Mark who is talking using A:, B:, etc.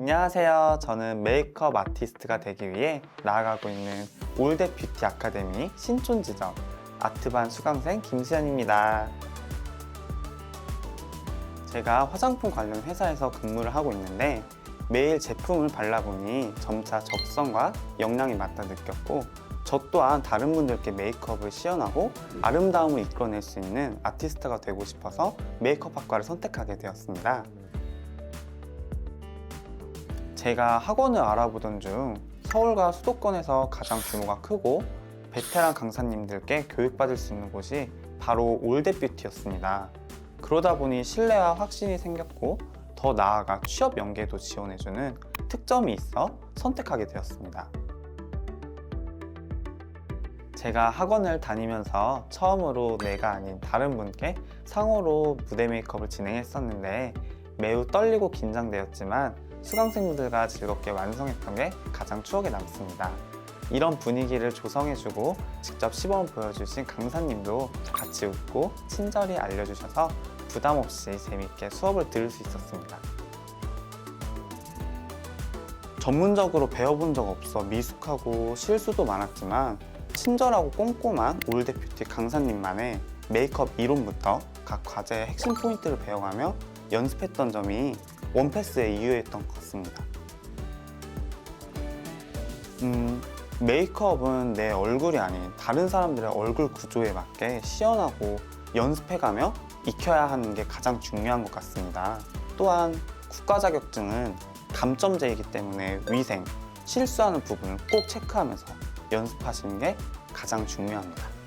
A: 안녕하세요. 저는 메이크업 아티스트가 되기 위해 나아가고 있는 올댓 뷰티 아카데미 신촌지점 아트반 수강생 김수현입니다. 제가 화장품 관련 회사에서 근무를 하고 있는데 매일 제품을 발라보니 점차 적성과 영양이 맞다 느꼈고 저 또한 다른 분들께 메이크업을 시연하고 아름다움을 이끌어낼 수 있는 아티스트가 되고 싶어서 메이크업 학과를 선택하게 되었습니다. 제가 학원을 알아보던 중 서울과 수도권에서 가장 규모가 크고 베테랑 강사님들께 교육받을 수 있는 곳이 바로 올댓 뷰티였습니다. 그러다 보니 신뢰와 확신이 생겼고 더 나아가 취업 연계도 지원해주는 특점이 있어 선택하게 되었습니다. 제가 학원을 다니면서 처음으로 내가 아닌 다른 분께 상호로 무대 메이크업을 진행했었는데 매우 떨리고 긴장되었지만 수강생분들과 즐겁게 완성했던 게 가장 추억에 남습니다. 이런 분위기를 조성해주고 직접 시범 보여주신 강사님도 같이 웃고 친절히 알려주셔서 부담 없이 재밌게 수업을 들을 수 있었습니다. 전문적으로 배워본 적 없어 미숙하고 실수도 많았지만 친절하고 꼼꼼한 올댓 뷰티 강사님만의 메이크업 이론부터 각 과제의 핵심 포인트를 배워가며 연습했던 점이 원패스에 이유였던 것 같습니다. 음, 메이크업은 내 얼굴이 아닌 다른 사람들의 얼굴 구조에 맞게 시연하고 연습해가며 익혀야 하는 게 가장 중요한 것 같습니다. 또한 국가 자격증은 감점제이기 때문에 위생, 실수하는 부분을 꼭 체크하면서 연습하시는 게 가장 중요합니다.